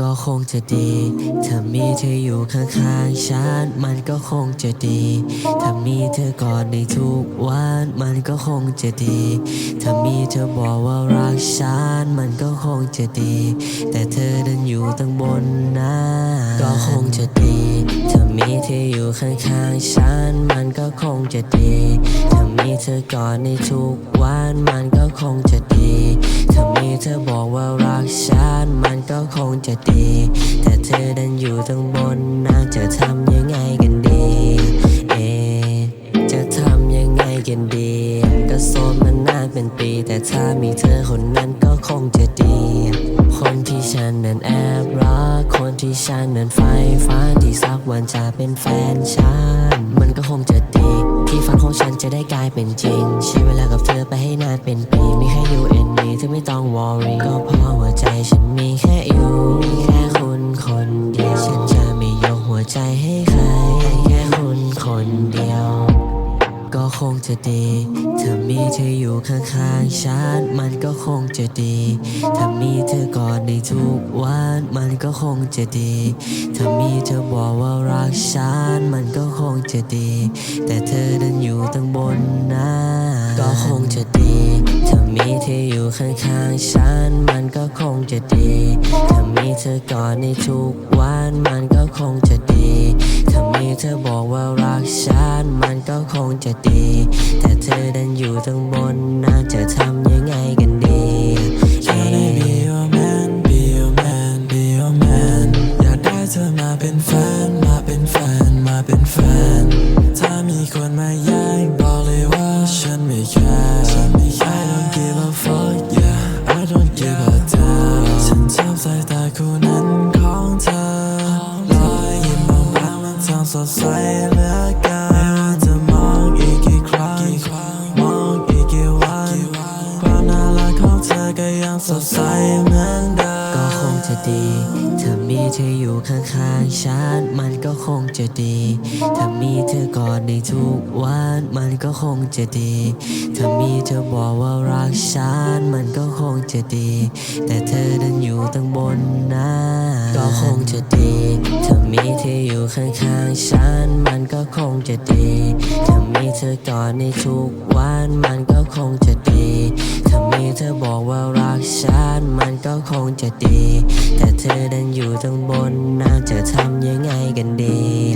ก็คงจะดี ถ้ามีเธออยู่ข้างๆฉัน มันก็คงจะดี ถ้ามีเธอกอนในทุกวัน มันก็คงจะดี ถ้ามีเธอบอกว่ารักฉัน มันก็คงจะดี แต่เธอเดินอยู่ตั้งบนนั้นก็คงจะดี ถ้ามีเธออยู่ข้างๆฉัน มันก็คงจะดี ถ้ามีเธอกอนในทุกวัน มันก็คงจะดี ถ้ามีเธอบอกว่ารักฉันมัน คงจะดี แต่เธอดันอยู่ตั้งบนนั้นจะทำยังไงกันดี เอ จะทำยังไงกันดี ก็โสดมานานเป็นปี แต่ถ้ามีเธอคนนั้นก็คงจะดี คนที่ฉันนั้นแอบรัก คนที่ฉันนั้นใฝ่ฝันที่สักวันจะเป็นแฟนฉัน มันก็คงจะดี ที่ฝันของฉันจะได้กลายเป็นจริง ใช้เวลากับเธอไปให้นานเป็นปีมีแค่ you and me เธอไม่ต้อง worry ก็พร ใครแค่คุณคนเดียว ก็คงจะดีถ้ามีเธออยู่ข้างๆฉันมันก็คงจะดีถ้ามีเธอก่อนในทุกวันมันก็คงจะดีถ้ามีเธอบอกว่ารักฉันมันก็คงจะดี แต่เธอเดินอยู่ตั้งบนนั้น คงจะดีถ้ามีเธออยู่ข้างๆฉันมันก็คงจะดีถ้ามีเธอก่อนในทุกวันมันก็คงจะดีถ้ามีเธอบอกว่ารักฉันมันก็คงจะดี แต่เธอดันอยู่ตั้งบนนั้นจะทำยังไงกันดีเอ๊ Can I be your man be your man be your man อยากได้เธอมาเป็นแฟน มาเป็นแฟน มาเป็นแฟน ถ้ามีคนมาแย่ง สดใสเหลือเกินไม่ว่าจะมองอีกกี่ครั้ง มองอีกกี่วันความน่ารักของเธอก็ยังสดใสเหมือนเดิมก็คงจะดีถ้ามีเธออยู่ข้างๆฉันมันก็คงจะดีถ้ามีเธอกอนในทุกวันมันก็คงจะดี ถ้ามีเธอบอกว่ารักฉันมันก็คงจะดี แต่เธอเดินอยู่ตั้งบนนั้นก็คงจะดี มีเธออยู่ข้างๆฉันมันก็คงจะดี ถ้ามีเธอก่อดในทุกวันมันก็คงจะดี ถ้ามีเธอบอกว่ารักฉันมันก็คงจะดี แต่เธอดันอยู่ตั้งบนน่าจะทำยังไงกันดี